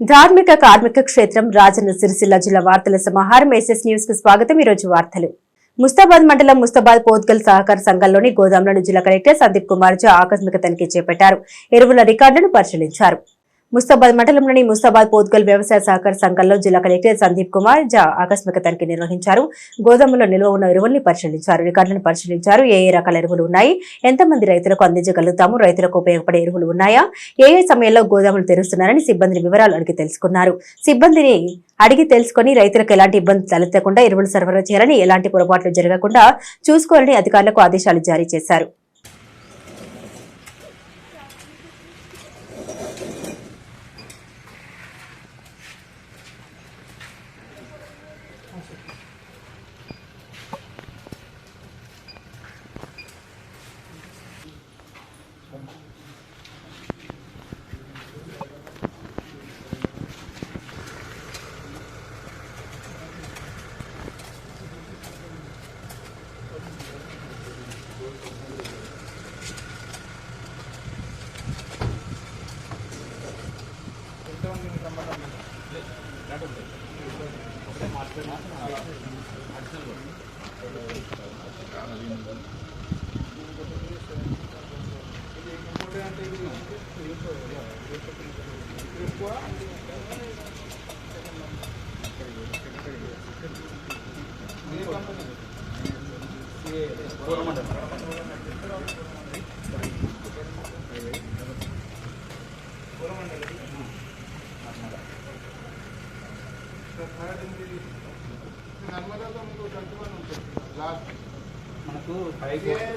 ధార్మిక కార్మిక క్షేత్రం రాజన్న సిరిసిల్ల జిల్లా వార్తల సమాహారం ఎస్ఎస్ న్యూస్కు స్వాగతం. ఈ రోజు వార్తలు. ముస్తాబాద్ మండలం ముస్తాబాద్ పోత్గల్ సహకార సంఘంలోని గోదాంలను జిల్లా కలెక్టర్ సందీప్ కుమార్ జా ఆకస్మిక తనిఖీ చేపట్టారు. ఎరువుల రికార్డులను పరిశీలించారు. ముస్తాబాద్ మండలంలోని ముస్తాబాద్ పోత్గల్ వ్యవసాయ సహకార సంఘంలో జిల్లా కలెక్టర్ సందీప్ కుమార్ జా ఆకస్మిక తనిఖీ నిర్వహించారు. గోదాములో నిల్వ ఉన్న ఎరువుల్ని పరిశీలించారు. రికార్డులను పరిశీలించారు. ఏ ఏ రకాల ఎరువులు ఉన్నాయి? ఎంతమంది రైతులకు అందించగలుగుతాము? రైతులకు ఉపయోగపడే ఎరువులు ఉన్నాయా? ఏ ఏ సమయంలో గోదాములు తెరుస్తున్నారని సిబ్బందిని వివరాలు అడిగి తెలుసుకున్నారు. సిబ్బందిని అడిగి తెలుసుకుని రైతులకు ఎలాంటి ఇబ్బంది తలెత్తకుండా ఎరువులు సరఫరా చేయాలని ఎలాంటి పొరపాట్లు జరగకుండా చూసుకోవాలని అధికారులకు ఆదేశాలు జారీ చేశారు. మనకు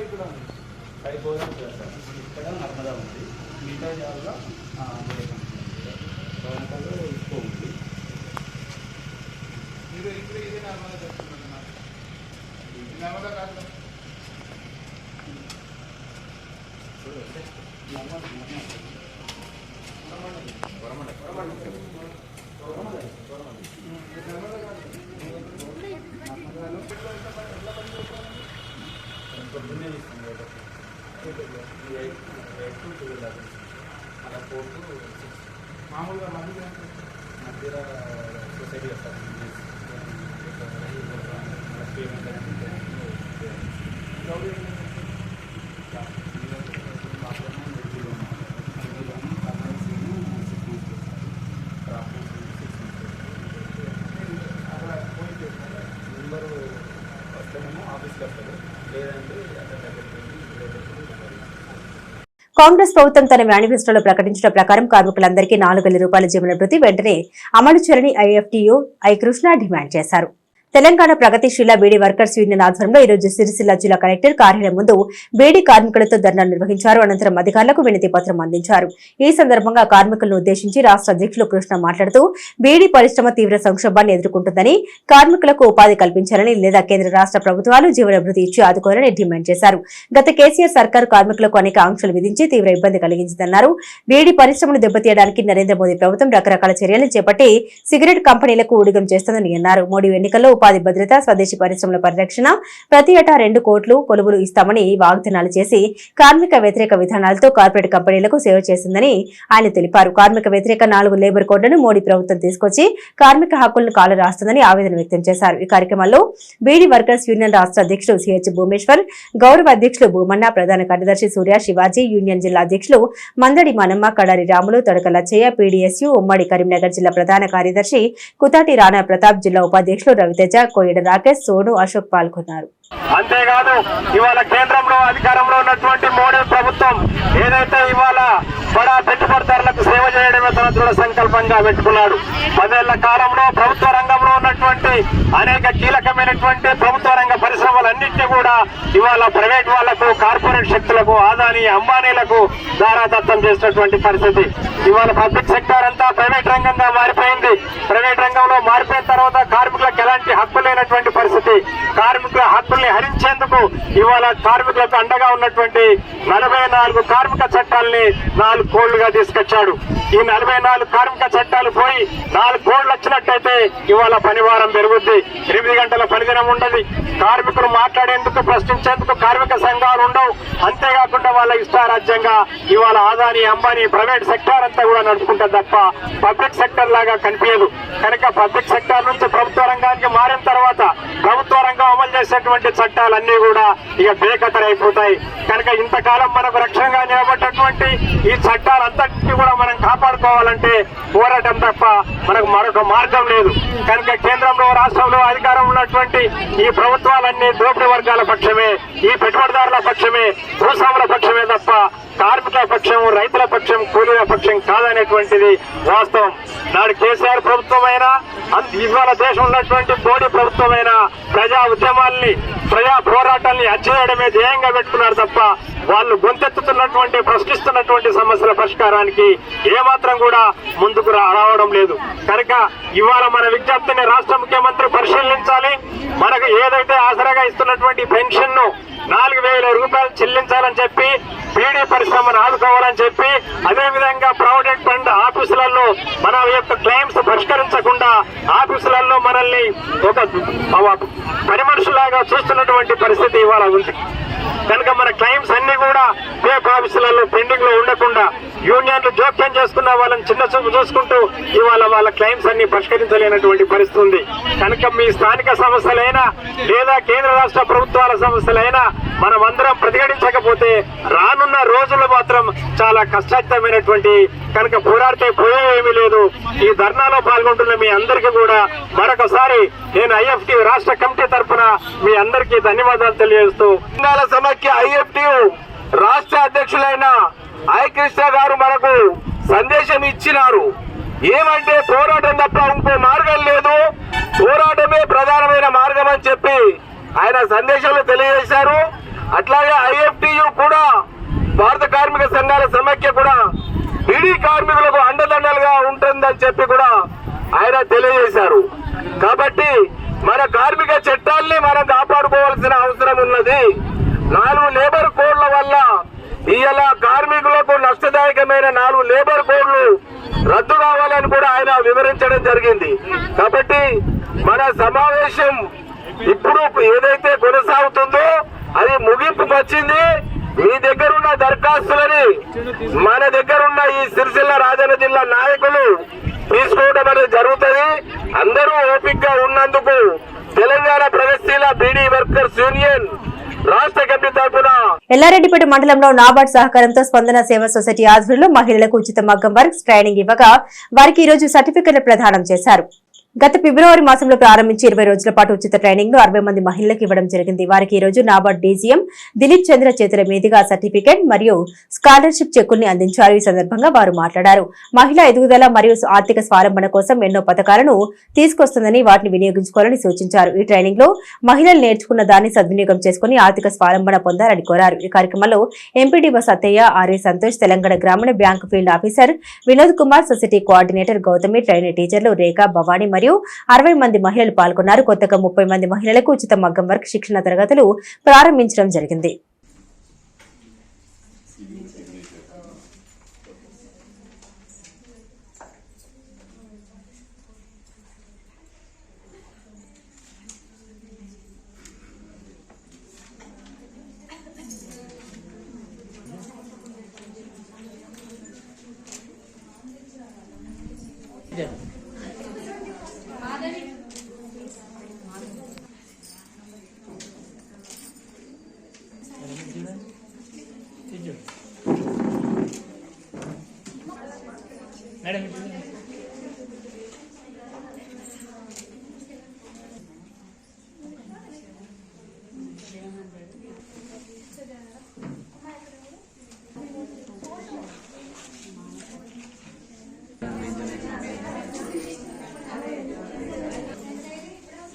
కాంగ్రెస్ ప్రభుత్వం తన మేనిఫెస్టోలో ప్రకటించిన ప్రకారం కార్మికులందరికీ నాలుగు వేల రూపాయల జీవన ప్రతి వెంటనే అమలు చేయాలని ఐఎఫ్టీయూ ఐ కృష్ణ డిమాండ్ చేశారు. తెలంగాణ ప్రగతిశీల బీడీ వర్కర్స్ యూనియన్ ఆధ్వర్యంలో ఈరోజు సిరిసిల్ల జిల్లా కలెక్టర్ కార్యాలయం ముందు బీడీ కార్మికులతో ధర్నాలు నిర్వహించారు. అనంతరం అధికారులకు వినతి పత్రం అందించారు. ఈ సందర్భంగా కార్మికులను ఉద్దేశించి రాష్ట్ర అధ్యక్షులు కృష్ణ మాట్లాడుతూ బీడీ పరిశ్రమ తీవ్ర సంక్షోభాన్ని ఎదుర్కొంటుందని కార్మికులకు ఉపాధి కల్పించాలని లేదా కేంద్ర రాష్ట్ర ప్రభుత్వాలు జీవనభృతి ఇచ్చి ఆదుకోవాలని డిమాండ్ చేశారు. గత కేసీఆర్ సర్కార్ కార్మికులకు అనేక ఆంక్షలు విధించి తీవ్ర ఇబ్బంది కలిగించిందన్నారు. బీడీ పరిశ్రమను దెబ్బతీయడానికి నరేంద్ర మోదీ ప్రభుత్వం రకరకాల చర్యలు చేపట్టి సిగరెట్ కంపెనీలకు ఊడిగం చేస్తోందని అన్నారు. మోడీ ఎన్నికల్లో ఉపాధి భద్రత స్వదేశీ పరిశ్రమల పరిరక్షణ ప్రతి ఏటా రెండు కోట్లు కొలువులు ఇస్తామని వాగ్దానాలు చేసి కార్మిక వ్యతిరేక విధానాలతో కార్పొరేట్ కంపెనీలకు సేవ చేసిందని ఆయన తెలిపారు. కార్మిక వ్యతిరేక నాలుగు లేబర్ కోడ్లను మోడీ ప్రభుత్వం తీసుకొచ్చి కార్మిక హక్కులను కాలు రాస్తుందని ఆవేదన వ్యక్తం చేశారు. ఈ కార్యక్రమంలో బీడీ వర్కర్స్ యూనియన్ రాష్ట్ర అధ్యక్షుడు సిహెచ్ భూమేశ్వర్ గౌరవ అధ్యక్షులు భూమన్న ప్రధాన కార్యదర్శి సూర్య శివాజీ యూనియన్ జిల్లా అధ్యక్షులు మందడి మనమ్మ కడారి రాములు తొడక లచ్చయ్య పీడీఎస్యు ఉమ్మడి కరీంనగర్ జిల్లా ప్రధాన కార్యదర్శి కుతాటి రాణా ప్రతాప్ జిల్లా ఉపాధ్యక్షులు రవితేజ కోయడ రాకేష్ సోను అశోక్ పాల్గొన్నారు. అంతేకాదు ఇవాళ కేంద్రంలో అధికారంలో ఉన్నటువంటి మోడీ ప్రభుత్వం ఏదైతే ఇవాళ బడా పెట్టుబడిదారులకు సేవ చేయడమే తన దృఢ సంకల్పంగా పెట్టుకున్నాడు. పదేళ్ళ కాలంలో ప్రభుత్వ రంగంలో ఉన్నటువంటి అనేక కీలకమైనటువంటి ప్రభుత్వ రంగ పరిశ్రమలన్నింటినీ కూడా ఇవాళ ప్రైవేట్ వాళ్ళకు కార్పొరేట్ శక్తులకు ఆదాని అంబానీలకు దారాదత్తం చేసినటువంటి పరిస్థితి. ఇవాళ పబ్లిక్ సెక్టర్ అంతా ప్రైవేట్ రంగంగా మారిపోయింది. ప్రైవేట్ రంగంలో మారిపోయిన తర్వాత కార్మికులకు ఎలాంటి హక్కు లేనటువంటి పరిస్థితి. కార్మికుల హక్కుల్ని హరించేందుకు ఇవాళ కార్మికులకు అండగా ఉన్నటువంటి నలభై నాలుగు కార్మిక చట్టాలని నాలుగు కోళ్ళుగా తీసుకొచ్చాడు. ఈ నలభై నాలుగు కార్మిక చట్టాలు పోయి నాలుగు కోట్లు వచ్చినట్టయితే ఇవాళ పనివారం పెరుగుద్ది. ఎనిమిది గంటల పనిదినం ఉండదు. కార్మికులు మాట్లాడేందుకు ప్రశ్నించేందుకు కార్మిక సంఘాలు ఉండవు. అంతేకాకుండా వాళ్ళ ఇష్టారాజ్యంగా ఇవాళ ఆదాని అంబానీ ప్రైవేట్ సెక్టార్ అంతా కూడా నడుపుకుంటుంది తప్ప పబ్లిక్ సెక్టర్ లాగా కనిపించదు. కనుక పబ్లిక్ సెక్టార్ నుంచి ప్రభుత్వ రంగానికి మారిన తర్వాత ప్రభుత్వ రంగం అమలు చేసేటువంటి చట్టాలన్నీ కూడా ఇక బేఖతరైపోతాయి కనుక ఇంతకాలం మనకు రక్షణగా నిలబడ్డటువంటి ఈ చట్టాలంతటినీ కూడా మనం కాపాడుకోవాలంటే పోరాటం తప్ప మనకు మరొక మార్గం లేదు. కనుక కేంద్రంలో రాష్ట్రంలో అధికారం ఉన్నటువంటి ఈ ప్రభుత్వాలన్నీ దోపిడీ వర్గాల పక్షమే ఈ పెట్టుబడిదారుల పక్షమే భూస్వాముల పక్షమే తప్ప కార్మికుల పక్షం రైతుల పక్షం కూలీల పక్షం కాదనేటువంటిది వాస్తవం. నాడు కేసీఆర్ ప్రభుత్వమైనా ఇవాళ దేశం ఉన్నటువంటి మోడీ ప్రభుత్వమైనా ప్రజా ఉద్యమాల్ని ప్రజా పోరాటాల్ని అచ్చేయడమే ధ్యేయంగా పెట్టుకున్నారు తప్ప వాళ్ళు గొంతెత్తుతున్నటువంటి ప్రశ్నిస్తున్నటువంటి సమస్యల పరిష్కారానికి ఏమాత్రం కూడా ముందుకు రా- రావడం లేదు. కనుక ఇవాళ మన విజ్ఞప్తిని రాష్ట్ర ముఖ్యమంత్రి పరిశీలించాలి. మనకు ఏదైతే ఆసరాగా ఇస్తున్నటువంటి పెన్షన్ను నాలుగు వేల రూపాయలు చెల్లించాలని చెప్పి పీడీ పరిశ్రమను ఆదుకోవాలని చెప్పి అదేవిధంగా ప్రావిడెంట్ ఫండ్ ఆఫీసులలో మన యొక్క క్లెయిమ్స్ పరిష్కరించకుండా ఆఫీసులలో మనల్ని ఒక పని మనుషులాగా చూస్తున్నటువంటి పరిస్థితి ఇవాళ ఉంది. కనుక మన క్లెయిమ్స్ అన్ని కూడా పేప్ ఆఫీసులలో పెండింగ్లో ఉండకుండా యూనియన్లు జోక్యం చేసుకున్న వాళ్ళని చిన్న చూపు చూసుకుంటూ ఇవాళ వాళ్ళ క్లెయిమ్స్ అన్ని పరిష్కరించలేనటువంటి పరిస్థితి ఉంది. కనుక మీ స్థానిక సంస్థలైనా లేదా కేంద్ర రాష్ట్ర ప్రభుత్వాల సంస్థలైనా మనం అందరం ప్రతిఘటించకపోతే రానున్న రోజులు మాత్రం చాలా కష్టమైనటువంటి కనుక పోరాడితే పోయేమీ లేదు. ఈ ధర్నాలో పాల్గొంటున్న మీ అందరికీ కూడా మరొకసారి నేను ఐఎఫ్టి రాష్ట్ర కమిటీ తరఫున మీ అందరికీ ధన్యవాదాలు తెలియజేస్తూ తెలంగాణ సమైక్య ఐఎఫ్టి రాష్ట్ర అధ్యక్షులైన ఐ కృష్ణ గారు మనకు సందేశం ఇచ్చినారు. ఏమంటే పోరాటం తప్ప ఇంకో మార్గం లేదు. పోరాటమే ప్రధానమైన మార్గం అని చెప్పి ఆయన సందేశంలో తెలియజేశారు. అట్లాగే ఐఎఫ్టియు కూడా భారత కార్మిక సంఘాల సమైక్య కూడా బీడీ కార్మికులకు అండదండలుగా ఉంటుందని చెప్పి కూడా ఆయన తెలియజేశారు. కాబట్టి మన కార్మిక చట్టాల్ని మనం కాపాడుకోవాల్సిన అవసరం ఉన్నది. నాలుగు లేబర్ కోడ్ల వల్ల ఇవాళ కార్మికులకు నష్టదాయకమైన నాలుగు లేబర్ కోడ్లు రద్దు కావాలని కూడా ఆయన వివరించడం జరిగింది. కాబట్టి మన సమావేశం ఇప్పుడు ఏదైతే కొనసాగుతుందో అది ముగింపుకు వచ్చింది. మీ దగ్గర ఉన్న దరఖాస్తులని మన దగ్గర ఉన్న ఈ సిరిసిల్ల రాజన్న జిల్లా నాయకులు తీసుకోవడం అనేది జరుగుతుంది. అందరూ ఓపిక గా ఉన్నందుకు తెలంగాణ ప్రగతిశీల బీడీ వర్కర్స్ యూనియన్ రాష్ట్ర కమిటీ తరఫున ఎల్లారెడ్డిపేట మండలంలో నాబార్డ్ సహకారంతో స్పందన సేవా సొసైటీ ఆధ్వర్యంలో మహిళలకు ఉచిత మగ్గం వర్క్స్ ట్రైనింగ్ ఇవ్వగా వారికి ఈ రోజు సర్టిఫికెట్లు ప్రదానం చేశారు. గత ఫిబ్రవరి మాసంలో ప్రారంభించి ఇరవై రోజుల పాటు ఉచిత ట్రైనింగ్ను అరవై మంది మహిళలకు ఇవ్వడం జరిగింది. వారికి ఈ రోజు నాబార్డ్ డీజీఎం దిలీప్ చంద్ర చేతుల మీదుగా సర్టిఫికెట్ మరియు స్కాలర్షిప్ చెక్కుల్ని అందించారు. ఈ సందర్భంగా వారు మాట్లాడారు. మహిళా ఎదుగుదల మరియు ఆర్థిక స్వాలంబన కోసం ఎన్నో పథకాలను తీసుకొస్తుందని వాటిని వినియోగించుకోవాలని సూచించారు. ఈ ట్రైనింగ్లో మహిళలు నేర్చుకున్న దాన్ని సద్వినియోగం చేసుకుని ఆర్థిక స్వాలంబన పొందాలని కోరారు. ఈ కార్యక్రమంలో MPDO Sattaiah RA Santosh Telangana Grameena bank field officer Vinod Kumar society coordinator Gautami training టీచర్లు రేఖ భవానీ మరియు అరవై మంది మహిళలు పాల్గొన్నారు. కొత్తగా ముప్పై మంది మహిళలకు ఉచిత మగ్గం వర్క్ శిక్షణ తరగతులు ప్రారంభించడం జరిగింది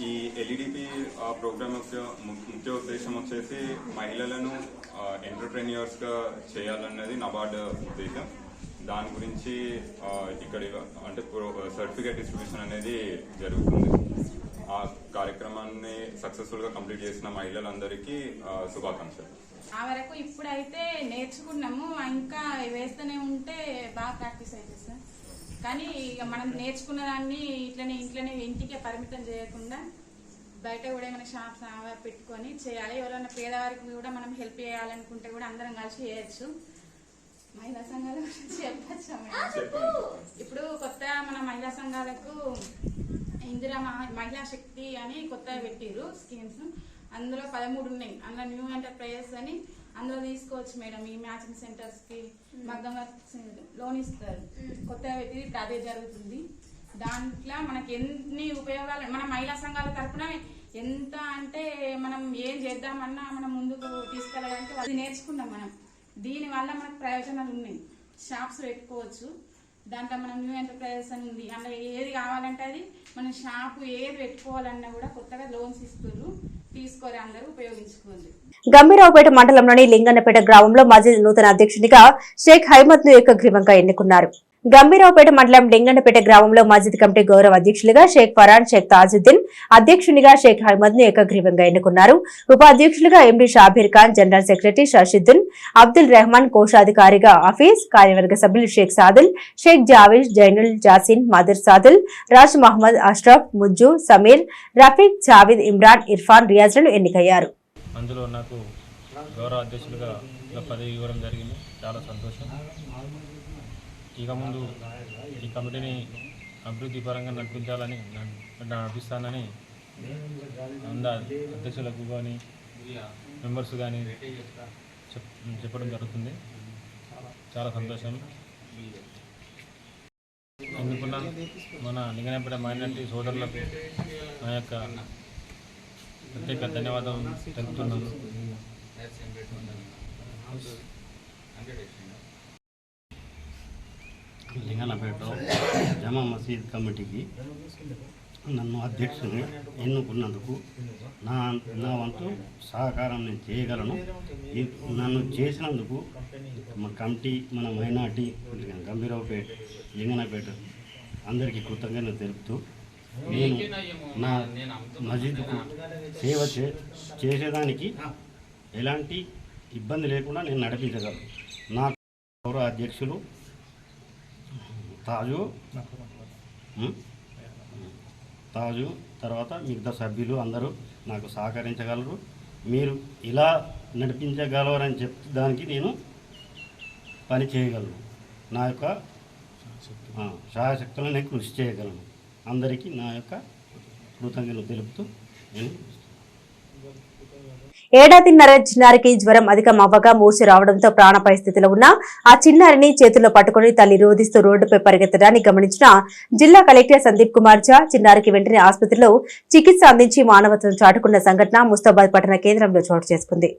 ఈ ఎల్ఈడిపి ముఖ్య ము- ముఖ్య ఉద్దేశం వచ్చేసి మహిళలను ఎంటర్ప్రెన్యూర్స్గా చేయాలన్నది నబార్డ్ ఉద్దేశం. దాని గురించి ఇక్కడ అంటే సర్టిఫికేట్ డిస్ట్రిబ్యూషన్ అనేది జరుగుతుంది. ఆ కార్యక్రమాన్ని సక్సెస్ఫుల్గా కంప్లీట్ చేసిన మహిళలందరికీ శుభాకాంక్షలు. ఆ వరకు ఇప్పుడైతే నేర్చుకున్నాము. ఇంకా వేస్తూనే ఉంటే బాగా ప్రాక్టీస్ అవుతుంది సార్. కానీ ఇక మనం నేర్చుకున్న దాన్ని ఇట్లనే ఇంట్లోనే ఇంటికే పరిమితం చేయకుండా బయట కూడా ఏమైనా షాప్స్ పెట్టుకొని చేయాలి. ఎవరైనా పేదవారికి కూడా మనం హెల్ప్ చేయాలనుకుంటే కూడా అందరం కలిసి చేయొచ్చు. మహిళా సంఘాల గురించి చెప్పచ్చా మేడం? ఇప్పుడు కొత్త మన మహిళా సంఘాలకు ఇందిరా మహా- మహిళా శక్తి అని కొత్తగా పెట్టిర్రు స్కీమ్స్. అందులో పదమూడు ఉన్నాయి. అందులో న్యూ ఎంటర్ప్రైజెస్ అని అందులో తీసుకోవచ్చు మేడం. ఈ మ్యాచింగ్ సెంటర్స్కి మగ్గం లోన్ ఇస్తారు. కొత్తగా పెట్టి ఇప్పుడు అదే జరుగుతుంది. దాంట్లో మనకి ఎన్ని ఉపయోగాలు మన మహిళా సంఘాల తరఫున ఎంత అంటే మనం ఏం చేద్దామన్నా మనం ముందుకు తీసుకెళ్ళడానికి అది నేర్చుకున్నాం మనం. దీని వల్ల మనకు ప్రయోజనాలు ఉన్నాయి. షాప్స్ పెట్టుకోవచ్చు. దాంట్లో మనం న్యూ ఎంటర్ప్రైజెస్ అని ఉంది. అందులో ఏది కావాలంటే అది మనం షాపు ఏది పెట్టుకోవాలన్నా కూడా కొత్తగా లోన్స్ ఇస్తున్నారు తీసుకోరు అందరూ ఉపయోగించుకోండి. గంభీరావుపేట మండలంలోని లింగన్నపేట గ్రామంలో మాజీ నూతన అధ్యక్షునిగా షేక్ హైమద్ను ఏకగ్రీవంగా ఎన్నుకున్నారు. గంభీరావుపేట మండలం లింగండపేట గ్రామంలో మస్జిద్ కమిటీ గౌరవ అధ్యక్షులుగా షేక్ ఫరాన్ షేక్ తాజుద్దీన్ అధ్యక్షునిగా షేక్ అహ్మద్ను ఏకగ్రీవంగా ఎన్నుకున్నారు. ఉపాధ్యక్షులుగా MD Shabbir Khan general secretary Shashiddin Abdul Rehman కోశాధికారిగా Hafeez కార్యవర్గ సభ్యులు షేక్ సాదిల్ షేక్ జావేద్ జైనుల్ జాసిన్ మదర్ సాదిల్ రాజ్ మహమ్మద్ అష్రఫ్ ముజ్జు సమీర్ రఫీక్ జావేద్ ఇమ్రాన్ ఇర్ఫాన్ రియాజ్లను ఎన్నికయ్యారు. అందులో నాకు గౌరవ అధ్యక్షులుగా పదవి ఇవ్వడం జరిగింది. చాలా సంతోషం. ఇక ముందు ఈ కమిటీని అభివృద్ధి పరంగా నడిపించాలని నడిపిస్తానని అంద అధ్యక్షులకు కానీ మెంబర్స్ కానీ చెప్ చెప్పడం జరుగుతుంది. చాలా సంతోషం. అందుకున్న మన లింగనపేట మైనార్టీ సోదరులకు నా యొక్క ప్రత్యేక ధన్యవాదం తెలుపుతున్నాను. లింగనపేట జమా మసీద్ కమిటీకి నన్ను అధ్యక్షుని ఎన్నుకున్నందుకు నా నా వంతు సహకారం నేను చేయగలను. నన్ను చేసినందుకు మన కమిటీ మన మైనార్టీ గంభీరావుపేట లింగనపేట అందరికీ కృతజ్ఞతలు తెలుపుతూ నేను నా మసీదుకు సేవ చే చేసేదానికి ఎలాంటి ఇబ్బంది లేకుండా నేను నడిపించగలను. నా గౌరవ అధ్యక్షులు తాజు? తాజు తర్వాత మిగతా సభ్యులు అందరూ నాకు సహకరించగలరు. మీరు ఇలా నడిపించగలరని చెప్ దానికి నేను పని చేయగలను. నా యొక్క ఆ, శాయశక్తులను నేను కృషి చేయగలను. అందరికీ నా యొక్క కృతజ్ఞతలు తెలుపుతూ నేను ఏడాదిన్నర చిన్నారికి జ్వరం అధికం అవ్వగా మూసి రావడంతో ప్రాణ స్థితిలో ఉన్న ఆ చిన్నారిని చేతుల్లో పట్టుకుని తల్లి రోధిస్తూ రోడ్డుపై పరిగెత్తడాన్ని గమనించిన జిల్లా కలెక్టర్ సందీప్ కుమార్ ఝా చిన్నారికి వెంటనే ఆసుపత్రిలో చికిత్స అందించి మానవత్వం చాటుకున్న సంఘటన ముస్తాబాద్ పట్టణ కేంద్రంలో చోటు చేసుకుంది.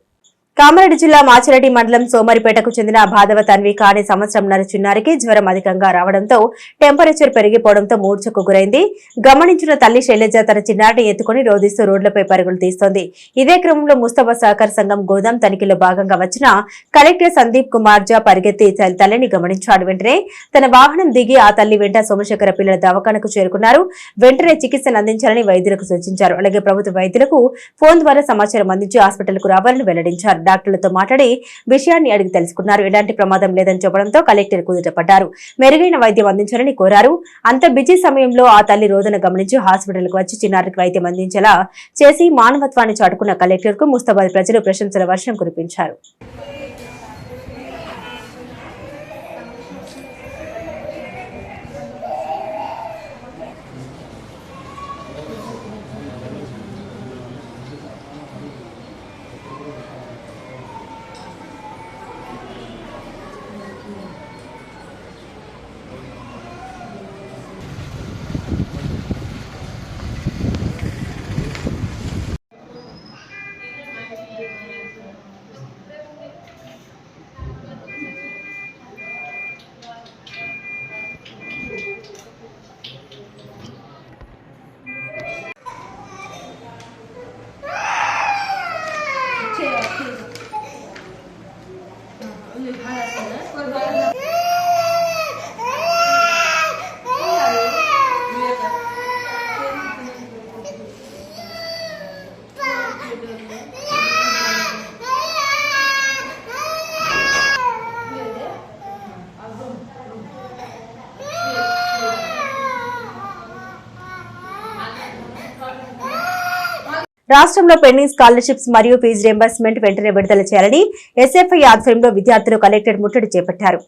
కామారెడ్డి జిల్లా మాచిరెడ్డి మండలం సోమరిపేటకు చెందిన బాధవ తన్వి కాని సంవత్సరంన్నర చిన్నారికి జ్వరం అధికంగా రావడంతో టెంపరేచర్ పెరిగిపోవడంతో మూర్ఛకు గురైంది. గమనించిన తల్లి శైలజ తన చిన్నారిని ఎత్తుకుని రోధిస్తూ రోడ్లపై పరుగులు తీస్తోంది. ఇదే క్రమంలో ముస్తఫా సహకార సంఘం గోదాం తనిఖీలో భాగంగా వచ్చిన కలెక్టర్ సందీప్ కుమార్ జా పరిగెత్తి తల్లిని గమనించాడు. వెంటనే తన వాహనం దిగి ఆ తల్లి వెంట సోమశేఖర పిల్లల దవాఖానకు చేరుకున్నారు. వెంటనే చికిత్సను అందించాలని వైద్యులకు సూచించారు. అలాగే ప్రభుత్వ వైద్యులకు ఫోన్ ద్వారా సమాచారం అందించి హాస్పిటల్కు రావాలని వెల్లడించారు. డాక్టర్లతో మాట్లాడి విషయాన్ని అడిగి తెలుసుకున్నారు. ఎలాంటి ప్రమాదం లేదని చెప్పడంతో కలెక్టర్ కుదుటపడ్డారు. మెరుగైన వైద్యం అందించాలని కోరారు. అంత బిజీ సమయంలో ఆ తల్లి రోజున గమనించి హాస్పిటల్కు వచ్చి చిన్నారికి వైద్యం అందించేలా చేసి మానవత్వాన్ని చాటుకున్న కలెక్టర్కు ముస్తాబాద్ ప్రజలు ప్రశంసల వర్షం కురిపించారు. రాష్ట్రంలో పెండింగ్ స్కాలర్షిప్స్ మరియు ఫీజు రియంబర్స్మెంట్ వెంటనే విడుదల చేయాలని ఎస్ఎఫ్ఐ ఆధ్వర్యంలో విద్యార్థులు కలెక్టర్ ముట్టడి చేపట్టారు.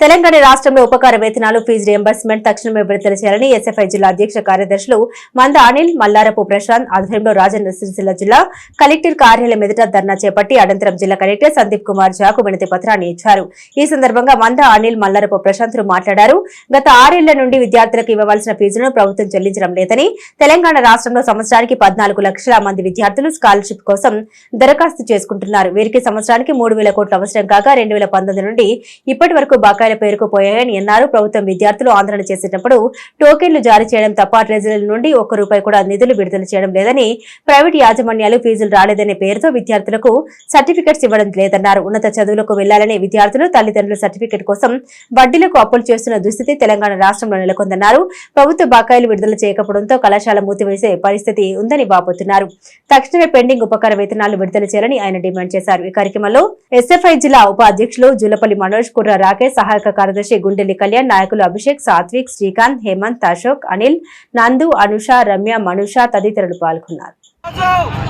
తెలంగాణ రాష్ట్రంలో ఉపకార వేతనాలు ఫీజు రియంబర్స్మెంట్ తక్షణమే విడుదల చేయాలని ఎస్ఎఫ్ఐ జిల్లా అధ్యక్ష కార్యదర్శులు మంద అనిల్ మల్లారపు ప్రశాంత్ ఆధ్వర్యంలో రాజన్న సిరిసిల్ల జిల్లా కలెక్టర్ కార్యాలయం ఎదుట ధర్నా చేపట్టి అనంతరం జిల్లా కలెక్టర్ సందీప్ కుమార్ జాకు వినతి పత్రాన్ని ఇచ్చారు. ఈ సందర్భంగా మంద అనిల్ మల్లారపు ప్రశాంత్లు మాట్లాడారు. గత ఆరేళ్ళ నుండి విద్యార్థులకు ఇవ్వవలసిన ఫీజులను ప్రభుత్వం చెల్లించడం లేదని తెలంగాణ రాష్ట్రంలో సంవత్సరానికి పద్నాలుగు లక్షల మంది విద్యార్థులు స్కాలర్షిప్ కోసం దరఖాస్తు చేసుకుంటున్నారు. వీరికి సంవత్సరానికి మూడు వేల కోట్లు అవసరం కాగా రెండు వేల పంతొమ్మిది నుండి ఇప్పటి వరకు బకాయిల పేరుకుపోయాయని అన్నారు. ప్రభుత్వం విద్యార్థులు ఆందోళన చేసేటప్పుడు టోకెన్లు జారీ చేయడం తప్ప ట్రెజరీల నుండి ఒక్క రూపాయి కూడా నిధులు విడుదల చేయడం లేదని ప్రైవేట్ యాజమాన్యాలు ఫీజులు రాలేదనే పేరుతో విద్యార్థులకు సర్టిఫికెట్స్ ఇవ్వడం లేదన్నారు. ఉన్నత చదువులకు వెళ్ళాలనే విద్యార్థులు తల్లిదండ్రుల సర్టిఫికెట్ కోసం వడ్డీలకు అప్పులు చేస్తున్న దుస్థితి తెలంగాణ రాష్ట్రంలో నెలకొందన్నారు. ప్రభుత్వ బకాయిలు విడుదల చేయకపోవడంతో కళాశాల మూతివేసే పరిస్థితి ఉందని వాపోతున్నారు తక్షణమే పెండింగ్ ఉపకార వేతనాలు విడుదల చేయాలని ఆయన డిమాండ్ చేశారు. ఈ కార్యక్రమంలో ఎస్ఎఫ్ఐ జిల్లా ఉపాధ్యక్షులు జులపల్లి మనోజ్ కుర్ర రాకేష్ సహాయక కార్యదర్శి గుండెల్లి కళ్యాణ్ నాయకులు అభిషేక్ సాత్విక్ శ్రీకాంత్ హేమంత్ అశోక్ అనిల్ నందు అనుష రమ్య మనుష తదితరులు పాల్గొన్నారు.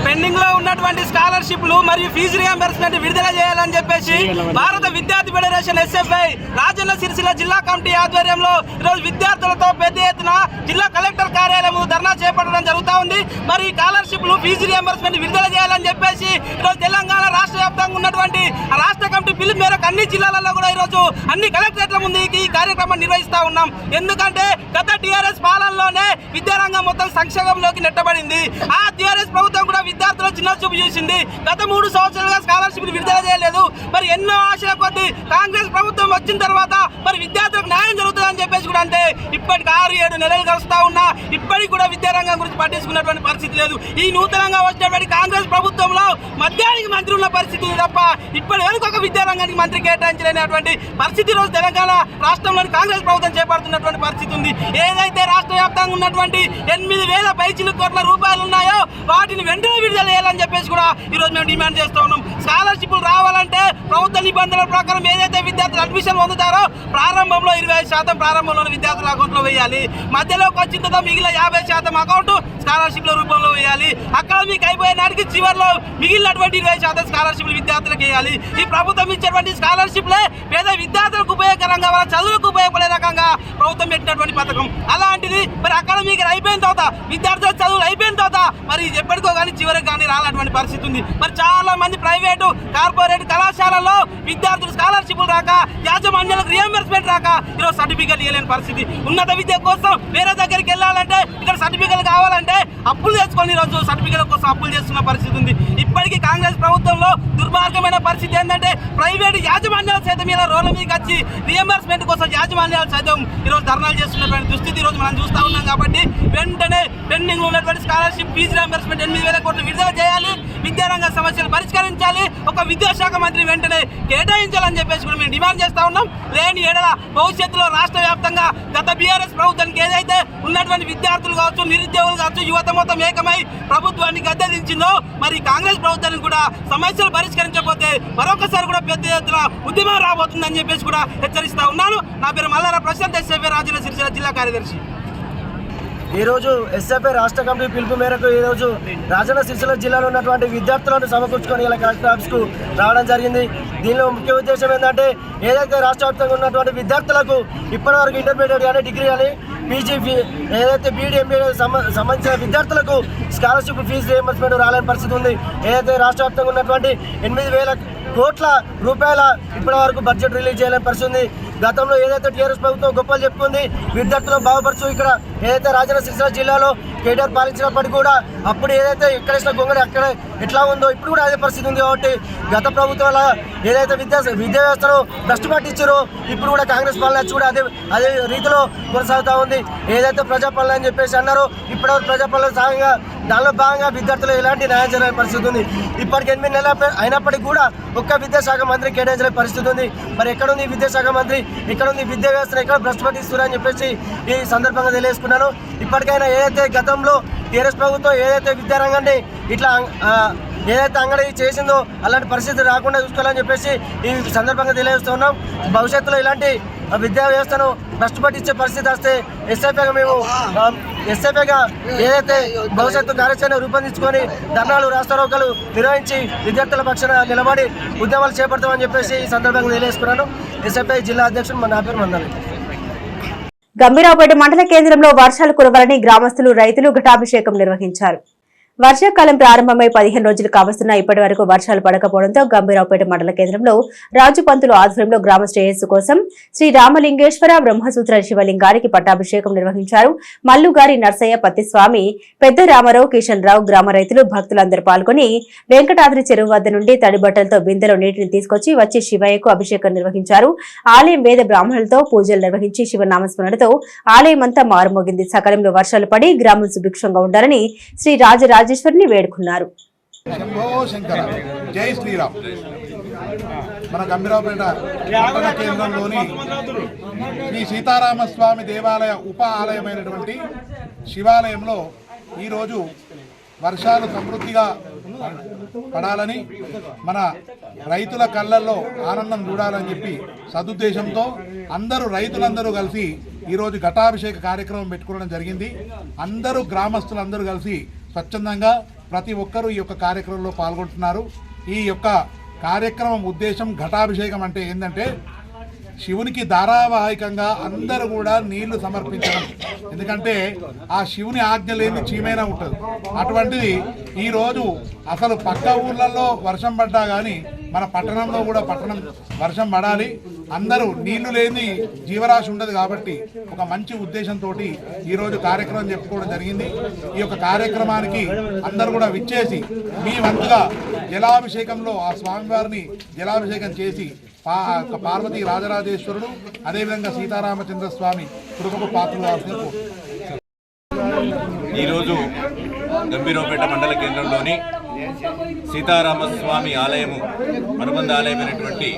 పెండింగ్లో ఉన్నటువంటి స్కాలర్షిప్లు మరియు ఫీజు రియంబర్స్మెంట్ విడుదల చేయాలని చెప్పేసి భారత విద్యార్థి ఫెడరేషన్ ఎస్ఎఫ్ఐ రాజన్న సిరిసిల్ల జిల్లా కమిటీ ఆధ్వర్యంలో ఈరోజు విద్యార్థులతో పెద్ద ఎత్తున జిల్లా కలెక్టర్ కార్యాలయం ధర్నా చేపట్టడం జరుగుతా ఉంది. మరి ఈ స్కాలర్షిప్లు ఫీజు రియంబర్స్మెంట్ విడుదల చేయాలని చెప్పేసి ఈరోజు తెలంగాణ రాష్ట్ర వ్యాప్తంగా ఉన్నటువంటి రాష్ట్ర కమిటీ పిలుపు మేరకు అన్ని జిల్లాలలో కూడా ఈరోజు అన్ని కలెక్టరేట్ల ముందు ఈ కార్యక్రమం నిర్వహిస్తా ఉన్నాం. ఎందుకంటే గత టీఆర్ఎస్ పాలనలోనే విద్యారంగం సంక్షేమంలోకి నెట్టబడింది. ఆ టీఆర్ఎస్ ప్రభుత్వం విద్యార్థులు చిన్న చూపు చేసింది. గత మూడు సంవత్సరాలుగా స్కాలర్షిప్ విడుదల చేయలేదు. మరి ఎన్నో ఆశల కొద్ది కాంగ్రెస్ ప్రభుత్వం వచ్చిన తర్వాత మరి విద్యార్థులకు న్యాయం జరుగుతుందని చెప్పేసి కూడా అంటే ఇప్పటికి ఆరు ఏడు నెలలు గడుస్తా ఉన్నా ఇప్పటికి కూడా విద్యారంగం గురించి పట్టించుకున్నటువంటి పరిస్థితి లేదు. ఈ నూతనంగా వచ్చినటువంటి కాంగ్రెస్ ప్రభుత్వంలో మద్యానికి మంత్రి ఉన్న పరిస్థితి తప్ప ఇప్పటి వరకు ఒక విద్యారంగానికి మంత్రి కేటాయించలేనటువంటి పరిస్థితి రోజు తెలంగాణ రాష్ట్రంలోని కాంగ్రెస్ ప్రభుత్వం చేపడుతున్నటువంటి పరిస్థితి ఉంది. ఏదైతే రాష్ట్ర వ్యాప్తంగా ఉన్నటువంటి ఎనిమిది వేల పైచిలు కోట్ల రూపాయలు ఉన్నాయో వాటిని వెంటనే విడుదల చేయాలని చెప్పేసి కూడా ఈ రోజు మేము డిమాండ్ చేస్తూ ఉన్నాం. స్కాలర్షిప్లు రావాలంటే ప్రభుత్వ నిబంధనల ప్రకారం ఏదైతే విద్యార్థులు అడ్మిషన్ పొందుతారో ప్రారంభంలో ఇరవై ఐదు శాతం ప్రారంభంలోని విద్యార్థుల అకౌంట్లో వేయాలి. మధ్యలోకి వచ్చిన తర్వాత మిగిలిన యాభై శాతం అకౌంట్ స్కాలర్షిప్ల రూపంలో వేయాలి. అకాడమిక్ మీకు అయిపోయే నాటికి చివరిలో మిగిలినటువంటి ఇరవై శాతం స్కాలర్షిప్లు విద్యార్థులకు వేయాలి. ఈ ప్రభుత్వం ఇచ్చేటువంటి స్కాలర్షిప్లే పేద విద్యార్థులకు ఉపయోగకరంగా వాళ్ళ చదువులకు ఉపయోగపడే రకంగా ప్రభుత్వం పెట్టినటువంటి పథకం. అలాంటిది మరి అకాడమిక్ అయిపోయిన తర్వాత విద్యార్థుల చదువులు అయిపోయిన తర్వాత మరి ఇది ఎప్పటికో కానీ చివరికి కానీ రానటువంటి పరిస్థితి ఉంది. మరి చాలా మంది ప్రైవేటు కార్పొరేట్ కళాశాలలో విద్యార్థులు స్కాలర్షిప్లు రాక యాజమాన్యాలకు రియంబర్స్మెంట్ రాక ఈరోజు సర్టిఫికెట్ ఇవ్వలేని పరిస్థితి. ఉన్నత విద్య కోసం వేరే దగ్గరికి వెళ్ళాలంటే ఇక్కడ సర్టిఫికెట్ కావాలంటే అప్పులు తెచ్చుకొని ఈరోజు సర్టిఫికెట్ కోసం అప్పులు చేస్తున్న పరిస్థితి ఉంది. ఇప్పటికీ కాంగ్రెస్ ప్రభుత్వంలో దుర్మార్గమైన పరిస్థితి ఏంటంటే ప్రైవేట్ యాజమాన్యాల సైతం ఇలా రోడ్ల మీదకి వచ్చి రియంబర్స్మెంట్ కోసం యాజమాన్యాలు సైతం ఈరోజు ధర్నాలు చేస్తున్నటువంటి దుస్థితి ఈరోజు మనం చూస్తూ ఉన్నాం కాబట్టి వెంటనే పెండింగ్ ఉన్నటువంటి స్కాలర్షిప్ ఫీజు రియంబర్స్మెంట్ ఎనిమిది వేల కోట్లు విడుదల చేయాలి. విద్యారంగ సమస్యలు పరిష్కరించాలి. ఒక విద్యాశాఖ మంత్రి వెంటనే కేటాయించాలని చెప్పేసి కూడా మేము డిమాండ్ చేస్తా ఉన్నాం. లేని ఏడల భవిష్యత్తులో రాష్ట్ర వ్యాప్తంగా గత బీఆర్ఎస్ ప్రభుత్వానికి ఏదైతే ఉన్నటువంటి విద్యార్థులు కావచ్చు నిరుద్యోగులు కావచ్చు యువత మొత్తం ఏకమై ప్రభుత్వాన్ని గద్దెదించిందో మరి కాంగ్రెస్ ప్రభుత్వానికి కూడా సమస్యలు పరిష్కరించకపోతే మరొకసారి కూడా పెద్ద ఎత్తున ఉద్యమం రాబోతుందని చెప్పేసి కూడా హెచ్చరిస్తా ఉన్నాను. నా పేరు మల్లారా ప్రశాంత్ ఎస్ఎఫ్ఐ రాజుల సిరిసిల్ల జిల్లా కార్యదర్శి. ఈరోజు ఎస్ఎఫ్ఐ రాష్ట్ర కమిటీ పిలుపు మేరకు ఈరోజు రాజన్న సిరిసిల్ల జిల్లాలో ఉన్నటువంటి విద్యార్థులను సమకూర్చుకొని ఇలా కలెక్టర్ ఆఫీస్కు రావడం జరిగింది. దీనిలో ముఖ్య ఉద్దేశం ఏంటంటే ఏదైతే రాష్ట్ర వ్యాప్తంగా ఉన్నటువంటి విద్యార్థులకు ఇప్పటివరకు ఇంటర్మీడియట్ కానీ డిగ్రీ కానీ పీజీ ఫీ ఏదైతే బీడీఎంపీ సంబంధించిన విద్యార్థులకు స్కాలర్షిప్ ఫీజు రియంబర్స్మెంట్ రాలేని పరిస్థితి ఉంది. ఏదైతే రాష్ట్ర ఉన్నటువంటి ఎనిమిది వేల కోట్ల రూపాయల ఇప్పటి వరకు బడ్జెట్ రిలీజ్ చేయలేని పరిస్థితి ఉంది. గతంలో ఏదైతే టీఆర్ఎస్ ప్రభుత్వం గొప్పలు చెప్పుకుంది విద్యార్థులు బాగుపరచు ఇక్కడ ఏదైతే రాజన్న సిరిసిల్ల జిల్లాలో కేటీఆర్ పాలించినప్పటికీ కూడా అప్పుడు ఏదైతే ఎక్కడేసిన గొంగడి అక్కడ ఎట్లా ఉందో ఇప్పుడు కూడా అదే పరిస్థితి ఉంది కాబట్టి గత ప్రభుత్వాల ఏదైతే విద్యా విద్యా వ్యవస్థను భ్రష్టు పట్టించారో ఇప్పుడు కూడా కాంగ్రెస్ పాలన వచ్చి కూడా అదే అదే రీతిలో కొనసాగుతూ ఉంది. ఏదైతే ప్రజాపాలన అని చెప్పేసి అన్నారో ఇప్పటివరకు ప్రజాపాలన సాగంగా దానిలో భాగంగా విద్యార్థులు ఎలాంటి న్యాయం చేయలేని పరిస్థితి ఉంది. ఇప్పటికి ఎనిమిది నెలల అయినప్పటికీ కూడా ఒక్క విద్యాశాఖ మంత్రి కేటాయించిన పరిస్థితి ఉంది. మరి ఎక్కడుంది విద్యాశాఖ మంత్రి? ఎక్కడుంది విద్యా వ్యవస్థను ఎక్కడ భ్రష్టు పట్టిస్తున్నారని చెప్పేసి ఈ సందర్భంగా తెలియజేసుకున్నాను. ఇప్పటికైనా ఏదైతే గతంలో టీఆర్ఎస్ ప్రభుత్వం ఏదైతే విద్యారంగాన్ని ఇట్లా ఏదైతే అంగడి చేసిందో అలాంటి పరిస్థితి రాకుండా చూసుకోవాలని చెప్పేసి ఈ సందర్భంగా తెలియజేస్తున్నాం భవిష్యత్తులో ఇలాంటి విద్యా వ్యవస్థను భ్రష్టు పట్టించే పరిస్థితి వస్తే ఎస్ఐపీగా మేము ఎస్ఐపీగా ఏదైతే భవిష్యత్తు కార్యాచరణ రూపొందించుకొని ధర్నాలు రాస్తారోకలు నిర్వహించి విద్యార్థుల పక్షాన నిలబడి ఉద్యమాలు చేపడతామని చెప్పేసి ఈ సందర్భంగా తెలియజేసుకున్నాను. ఎస్ఐపీ జిల్లా అధ్యక్షుడు మన నా పేరు మందాలి. గంభీరావుపేట మండల కేంద్రంలో వర్షాలు కురవాలని గ్రామస్తులు రైతులు ఘటాభిషేకం నిర్వహించారు. వర్షాకాలం ప్రారంభమై పదిహేను రోజులు కావస్తున్నా ఇప్పటి వరకు వర్షాలు పడకపోవడంతో గంభీరావుపేట మండల కేంద్రంలో రాజు పంతులు ఆధ్వర్యంలో గ్రామ శ్రేయస్సు కోసం శ్రీ రామలింగేశ్వర బ్రహ్మసూత్ర శివలింగానికి పట్టాభిషేకం నిర్వహించారు. మల్లుగారి నర్సయ్య పత్తిస్వామి పెద్ద రామారావు కిషన్ రావు గ్రామ రైతులు భక్తులందరూ పాల్గొని వెంకటాద్రి చెరువు వద్ద నుండి తడి బట్టలతో బిందెలో నీటిని తీసుకొచ్చి వచ్చి శివయ్యకు అభిషేకం నిర్వహించారు. ఆలయం వేద బ్రాహ్మణులతో పూజలు నిర్వహించి శివనామస్మరణతో ఆలయమంతా మారుమోగింది. సకాలంలో వర్షాలు పడి గ్రామం సుభిక్షంగా ఉండాలని శ్రీ రాజరాజ రాజేశ్వరిని వేడుకున్నారు. శంకర. జై శ్రీరామ్. మన గంభీరావుపేట పట్టణ కేంద్రంలోని శ్రీ సీతారామస్వామి దేవాలయ ఉప ఆలయమైనటువంటి శివాలయంలో ఈరోజు వర్షాలు సమృద్ధిగా పడాలని మన రైతుల కళ్ళల్లో ఆనందం చూడాలని చెప్పి సదుద్దేశంతో అందరూ రైతులందరూ కలిసి ఈరోజు ఘటాభిషేక కార్యక్రమం పెట్టుకోవడం జరిగింది. అందరూ గ్రామస్తులందరూ కలిసి స్వచ్ఛందంగా ప్రతి ఒక్కరూ ఈ యొక్క కార్యక్రమంలో పాల్గొంటున్నారు. ఈ యొక్క కార్యక్రమం ఉద్దేశం ఘటాభిషేకం అంటే ఏంటంటే శివునికి ధారావాహికంగా అందరూ కూడా నీళ్ళు సమర్పించడం. ఎందుకంటే ఆ శివుని ఆజ్ఞ లేని చీమైనా ఉంటుంది. అటువంటిది ఈరోజు అసలు పక్క ఊర్లలో వర్షం పడ్డా కానీ మన పట్టణంలో కూడా పట్టణం వర్షం పడాలి. అందరూ నీళ్ళు లేని జీవరాశి ఉండదు కాబట్టి ఒక మంచి ఉద్దేశంతో ఈరోజు కార్యక్రమం చెప్పుకోవడం జరిగింది. ఈ యొక్క కార్యక్రమానికి అందరూ కూడా విచ్చేసి మీ వంతుగా జలాభిషేకంలో ఆ స్వామివారిని జలాభిషేకం చేసి పా పార్వతి రాజరాజేశ్వరుడు అదేవిధంగా సీతారామచంద్ర స్వామి కృపకు పాత్రలు ఈరోజు గంభీరపేట మండల కేంద్రంలోని సీతారామస్వామి ఆలయము అనుబంధ ఆలయమైనటువంటి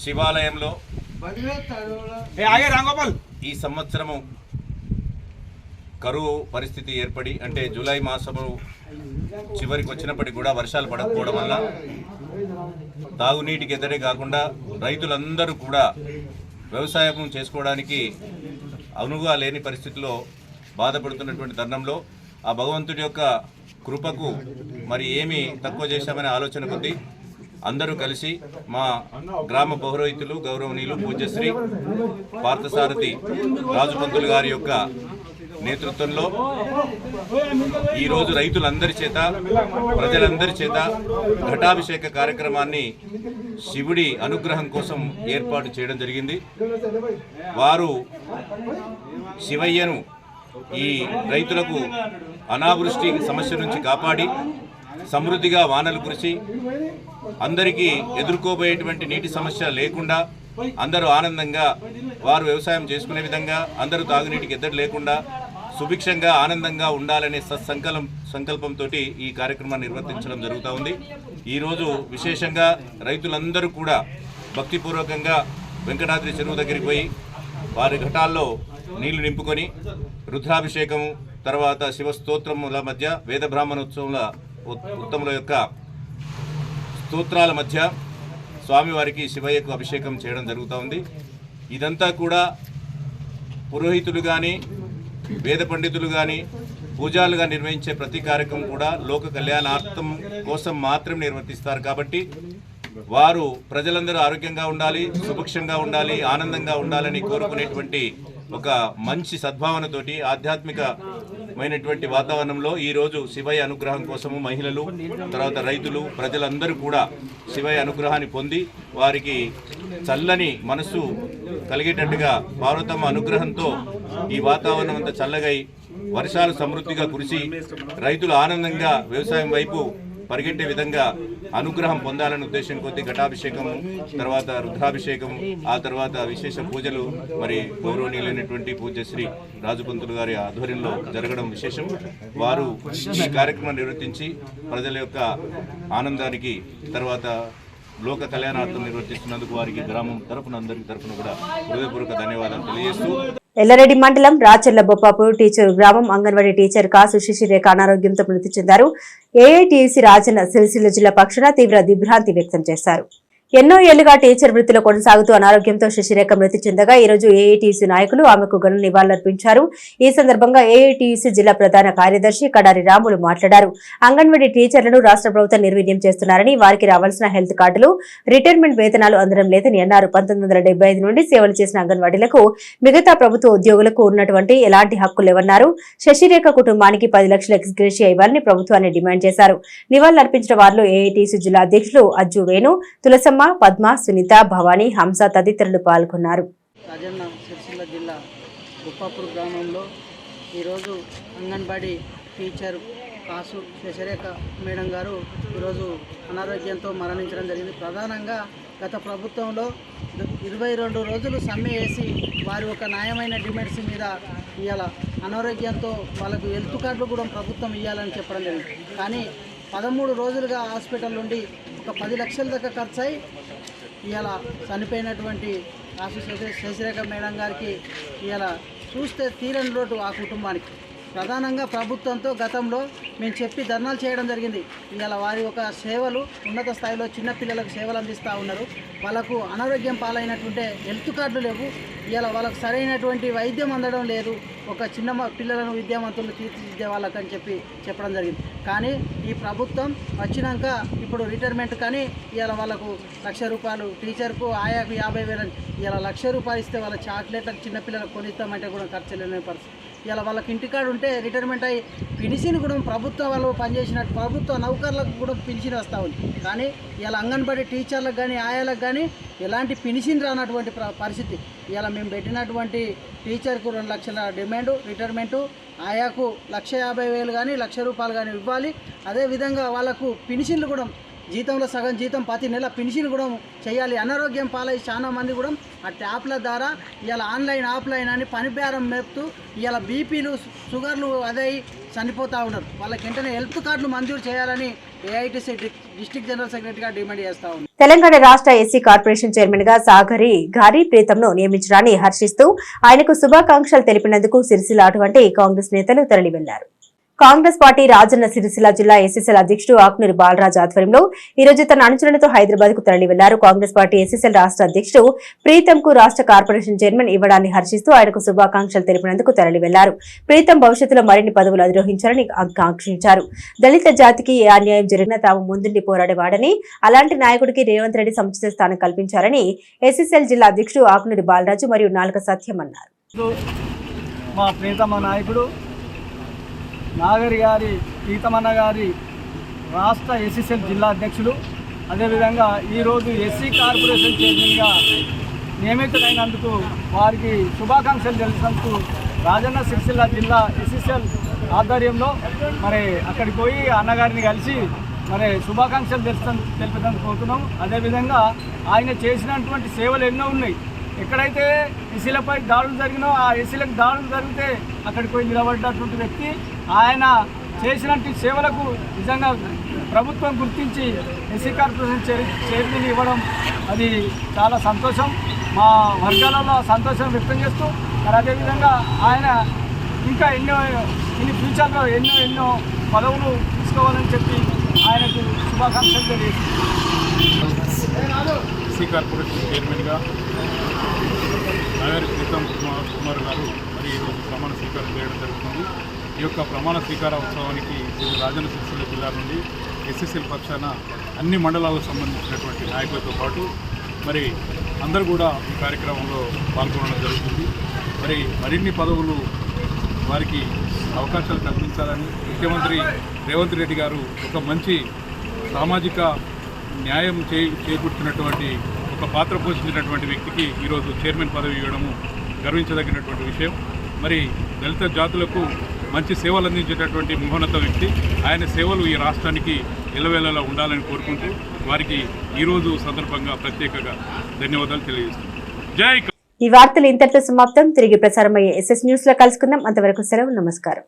శివాలయంలో ఈ సంవత్సరము కరువు పరిస్థితి ఏర్పడి అంటే జూలై మాసము చివరికి వచ్చినప్పటికి కూడా వర్షాలు పడకపోవడం వల్ల తాగునీటికి ఎద్దడే కాకుండా రైతులందరూ కూడా వ్యవసాయం చేసుకోవడానికి అనువుగా లేని పరిస్థితిలో బాధపడుతున్నటువంటి తరుణంలో ఆ భగవంతుడి యొక్క కృపకు మరి ఏమి తక్కువ చేశామనే ఆలోచన కొద్దీ అందరూ కలిసి మా గ్రామ పౌరోహితులు గౌరవనీయులు పూజ్యశ్రీ పార్థసారథి రాజుపంతులు గారి యొక్క నేతృత్వంలో ఈరోజు రైతులందరి చేత ప్రజలందరి చేత ఘటాభిషేక కార్యక్రమాన్ని శివుడి అనుగ్రహం కోసం ఏర్పాటు చేయడం జరిగింది. వారు శివయ్యను ఈ రైతులకు అనావృష్టి సమస్య నుంచి కాపాడి సమృద్ధిగా వానలు కురిసి అందరికీ ఎదుర్కోబోయేటువంటి నీటి సమస్య లేకుండా అందరూ ఆనందంగా వారు వ్యవసాయం చేసుకునే విధంగా అందరూ తాగునీటికి ఎద్దడి లేకుండా సుభిక్షంగా ఆనందంగా ఉండాలనే సత్సంకలం సంకల్పంతో ఈ కార్యక్రమాన్ని నిర్వర్తించడం జరుగుతూ ఉంది. ఈరోజు విశేషంగా రైతులందరూ కూడా భక్తిపూర్వకంగా వెంకటాద్రి చెరువు దగ్గరికి పోయి వారి ఘటాల్లో నీళ్ళు నింపుకొని రుద్రాభిషేకము తర్వాత శివ స్తోత్రముల మధ్య వేద బ్రాహ్మణోత్సవముల ఉత్- ఉత్తముల యొక్క స్తోత్రాల మధ్య స్వామివారికి శివయ్యకు అభిషేకం చేయడం జరుగుతూ ఉంది. ఇదంతా కూడా పురోహితులు కానీ వేద పండితులు కానీ పూజాలుగా నిర్వహించే ప్రతి కార్యక్రమం కూడా లోక కళ్యాణార్థం కోసం మాత్రం నిర్వర్తిస్తారు కాబట్టి వారు ప్రజలందరూ ఆరోగ్యంగా ఉండాలి సుభిక్షంగా ఉండాలి ఆనందంగా ఉండాలని కోరుకునేటువంటి ఒక మంచి సద్భావనతోటి ఆధ్యాత్మికమైనటువంటి వాతావరణంలో ఈరోజు శివయ్య అనుగ్రహం కోసము మహిళలు తర్వాత రైతులు ప్రజలందరూ కూడా శివయ్య అనుగ్రహాన్ని పొంది వారికి చల్లని మనస్సు కలిగేటట్టుగా పార్వతమ్మ అనుగ్రహంతో ఈ వాతావరణం అంతా చల్లగై వర్షాలు సమృద్ధిగా కురిసి రైతులు ఆనందంగా వ్యవసాయం వైపు పరిగెట్టే విధంగా అనుగ్రహం పొందాలనే ఉద్దేశం కొద్ది ఘటాభిషేకము తర్వాత రుద్రాభిషేకం ఆ తర్వాత విశేష పూజలు మరి గౌరవనీయులైనటువంటి పూజ్యశ్రీ రాజుపంతులు గారి ఆధ్వర్యంలో జరగడం విశేషం. వారు ఈ కార్యక్రమం నిర్వర్తించి ప్రజల యొక్క ఆనందానికి తర్వాత లోక కళ్యాణార్థం నిర్వర్తిస్తున్నందుకు వారికి గ్రామం తరపున అందరికీ తరపున కూడా హృదయపూర్వక ధన్యవాదాలు తెలియజేస్తూ ఎల్లారెడ్డి మండలం రాచర్ల బొప్పాపూర్ టీచర్ గ్రామం అంగన్వాడీ టీచర్ కాసు శిశిరేఖ అనారోగ్యంతో మృతి చెందారు. ఏఐటీయూసీ రాజన్న సిరిసిల్ల జిల్లా పక్షాన తీవ్ర దిగ్భ్రాంతి వ్యక్తం చేశారు. ఎన్నో ఏళ్ళుగా టీచర్ వృత్తిలో కొనసాగుతూ అనారోగ్యంతో శశిరేఖ మృతి చెందగా ఈ రోజు ఏఐటీసీ నాయకులు ఆమెకు ఘన నివాళులర్పించారు. ఈ సందర్భంగా ఏఐటీసీ జిల్లా ప్రధాన కార్యదర్శి కడారి రాములు మాట్లాడారు. అంగన్వాడీ టీచర్లను రాష్ట్ర ప్రభుత్వం నిర్వీర్యం చేస్తున్నారని వారికి రావాల్సిన హెల్త్ కార్డులు రిటైర్మెంట్ వేతనాలు అందడం లేదని అన్నారు. పంతొమ్మిది వందల ఐదు నుండి సేవలు చేసిన అంగన్వాడీలకు మిగతా ప్రభుత్వ ఉద్యోగులకు ఉన్నటువంటి ఎలాంటి హక్కులేవన్నారు శశిరేఖ కుటుంబానికి పది లక్షల ఎక్స్గ్రేషియా ఇవ్వాలని ప్రభుత్వాన్ని డిమాండ్ చేశారు. నివాళులర్పించిన వారిలో ఏఐటీసీ జిల్లా అధ్యక్షులు అజ్జు వేణు తులసమ్మ పద్మ సునీత భవానీ హంస తదితరులు పాల్గొన్నారు. రాజన్న సిరిసిల్ల జిల్లా గుప్పాపూర్ గ్రామంలో ఈరోజు అంగన్వాడీ టీచర్ కాసు శశరేఖ మేడం గారు ఈరోజు అనారోగ్యంతో మరణించడం జరిగింది. ప్రధానంగా గత ప్రభుత్వంలో ఇరవై రెండు రోజులు సమ్మె వేసి వారి ఒక న్యాయమైన డిమాండ్స్ మీద ఇవాళ అనారోగ్యంతో వాళ్ళకు హెల్త్ కార్డులు కూడా ప్రభుత్వం ఇవ్వాలని చెప్పడం జరిగింది. కానీ పదమూడు రోజులుగా హాస్పిటల్ నుండి ఒక పది లక్షల దాకా ఖర్చు అయి ఇవాళ చనిపోయినటువంటి రాష్ట్ర శశిరేఖ మేడం గారికి ఇవాళ చూస్తే తీరని లోటు ఆ కుటుంబానికి. ప్రధానంగా ప్రభుత్వంతో గతంలో మేము చెప్పి ధర్నాలు చేయడం జరిగింది. ఇవాళ వారి ఒక సేవలు ఉన్నత స్థాయిలో చిన్నపిల్లలకు సేవలు అందిస్తూ ఉన్నారు. వాళ్ళకు అనారోగ్యం పాలైనటువంటి హెల్త్ కార్డులు లేవు. ఇవాళ వాళ్ళకు సరైనటువంటి వైద్యం అందడం లేదు. ఒక చిన్న పిల్లలను విద్యావంతులు తీర్చిదిద్దే వాళ్ళకని చెప్పి చెప్పడం జరిగింది. కానీ ఈ ప్రభుత్వం వచ్చినాక ఇప్పుడు రిటైర్మెంట్ కానీ ఇవాళ వాళ్ళకు లక్ష రూపాయలు టీచర్కు ఆయాకు యాభై వేలు ఇవాళ లక్ష రూపాయలు ఇస్తే వాళ్ళ చాక్లెట్లకు చిన్నపిల్లలకు కొనిస్తామంటే కూడా ఖర్చు లేని పరిస్థితి. ఇలా వాళ్ళకి ఇంటికాడు ఉంటే రిటైర్మెంట్ అయ్యి పిలిచిన కూడా ప్రభుత్వం ప్రభుత్వ వాళ్ళు పనిచేసినట్టు ప్రభుత్వ నౌకర్లకు కూడా పిలిచిన వస్తూ ఉంది. కానీ ఇలా అంగన్వాడీ టీచర్లకు కానీ ఆయాలకు కానీ ఎలాంటి పిలిచిన రానటువంటి పరిస్థితి. ఇలా మేము పెట్టినటువంటి టీచర్కు రెండు లక్షల డిమాండు రిటైర్మెంటు ఆయాకు లక్ష యాభై వేలు కానీ లక్ష రూపాయలు కానీ ఇవ్వాలి. అదేవిధంగా వాళ్ళకు పినిషన్లు కూడా జీతంలో సగం జీతం ప్రతి నెల పెన్షన్ కూడా చేయాలి. అనారోగ్యం పాలై చాలా మంది కూడా ఆ ట్యాప్ల ద్వారా ఇవాళ ఆన్లైన్ ఆఫ్లైన్ అని పని బేరం మేపుతూ ఇవాళ బీపీలు షుగర్లు అదే చనిపోతూ ఉన్నారు. వాళ్ళకి వెంటనే హెల్త్ కార్డులు మంజూరు చేయాలని ఏఐటీసీ డిస్ట్రిక్ట్ జనరల్ సెక్రటరీగా డిమాండ్ చేస్తా ఉంది తెలంగాణ రాష్ట్ర ఎస్సీ కార్పొరేషన్ చైర్మన్గా సాగరి గారి ప్రీతంను నియమించడాన్ని హర్షిస్తూ ఆయనకు శుభాకాంక్షలు తెలిపినందుకు సిరిసిల్ల అటువంటి కాంగ్రెస్ నేతలు తరలి వెళ్ళారు కాంగ్రెస్ పార్టీ రాజన్న సిరిసిల్ల జిల్లా ఎస్ఎస్ఎల్ అధ్యక్షుడు ఆకునూరి బాలరాజ్ ఆధ్వర్యంలో ఈ రోజు తన అనుచరులతో హైదరాబాద్కు తరలి వెళ్ళారు కాంగ్రెస్ పార్టీ ఎస్ఎస్ఎల్ రాష్ట్ర అధ్యక్షుడు ప్రీతం కు రాష్ట్ర కార్పొరేషన్ చైర్మన్ ఇవ్వడాన్ని హర్షిస్తూ ఆయనకు శుభాకాంక్షలు తెలిపినందుకు తరలి వెళ్ళారు ప్రీతం భవిష్యత్తులో మరిన్ని పదవులు అధిరోహించాలని ఆకాంక్షించారు. దళిత జాతికి ఏ అన్యాయం జరిగినా తాము ముందుండి పోరాడేవాడని అలాంటి నాయకుడికి రేవంత్ రెడ్డి సముచిత స్థానం కల్పించారని ఎస్ఎస్ఎల్ జిల్లా అధ్యక్షుడు ఆకునూరి బాలరాజు మరియు నాలుక సత్యం అన్నారు. మా ప్రీతమ నాయకుడు నాగరి గారి ప్రీతమన్న గారి రాష్ట్ర ఎస్సీసీఎల్ జిల్లా అధ్యక్షులు. అదేవిధంగా ఈరోజు ఎస్సీ కార్పొరేషన్ చైర్మన్గా నియమితులైనందుకు వారికి శుభాకాంక్షలు తెలిసినందుకు రాజన్న సిరిసిల్ల జిల్లా ఎస్సీసీఎల్ ఆధ్వర్యంలో మరి అక్కడికి పోయి అన్నగారిని కలిసి మరి శుభాకాంక్షలు తెలుసు తెలిపేందుకు పోతున్నాం. అదేవిధంగా ఆయన చేసినటువంటి సేవలు ఎన్నో ఉన్నాయి. ఎక్కడైతే ఎస్సీలపై దాడులు జరిగినో ఆ ఎస్సీలకు దాడులు జరిగితే అక్కడికి పోయి నిలబడ్డటువంటి వ్యక్తి ఆయన చేసినట్టు సేవలకు నిజంగా ప్రభుత్వం గుర్తించి ఎస్సీ కార్పొరేషన్ చైర్ చైర్మన్ ఇవ్వడం అది చాలా సంతోషం. మా వర్గాలలో సంతోషం వ్యక్తం చేస్తూ మరి అదేవిధంగా ఆయన ఇంకా ఎన్నో ఇన్ని ఫ్యూచర్లో ఎన్నో ఎన్నో పదవులు తీసుకోవాలని చెప్పి ఆయనకు శుభాకాంక్షలు తెలియజేస్తున్నాను. ఎస్సీ కార్పొరేషన్ చైర్మన్గా నగరి ప్రీతం కుమార్ కుమార్ గారు మరి ఈరోజు ప్రమాణ స్వీకారం చేయడం జరుగుతుంది. ఈ యొక్క ప్రమాణ స్వీకార ఉత్సవానికి శ్రీ రాజన్న సిరిసిల్ల జిల్లా నుండి ఎస్ఎస్ఎల్ పక్షాన అన్ని మండలాలకు సంబంధించినటువంటి నాయకులతో పాటు మరి అందరూ కూడా ఈ కార్యక్రమంలో పాల్గొనడం జరుగుతుంది. మరి మరిన్ని పదవులు వారికి అవకాశాలు కల్పించాలని ముఖ్యమంత్రి రేవంత్ రెడ్డి గారు ఒక మంచి సామాజిక న్యాయం చే చేకూర్చున్నటువంటి ఒక పాత్ర పోషించినటువంటి వ్యక్తికి ఈరోజు చైర్మన్ పదవి ఇవ్వడము గర్వించదగినటువంటి విషయం. మరి దళిత జాతులకు మంచి సేవలు అందించేటటువంటి మహోన్నత వ్యక్తి. ఆయన సేవలు ఈ రాష్ట్రానికి ఎలవేళలా ఉండాలని కోరుకుంటూ వారికి ఈరోజు సందర్భంగా ప్రత్యేకంగా ధన్యవాదాలు తెలియజేస్తున్నాను జై ఈ వార్తలు ఇంతటితో సమాప్తం. తిరిగి ప్రసారమయ్యే ఎస్ఎస్ న్యూస్లో కలుసుకుందాం. అంతవరకు సెలవు. నమస్కారం.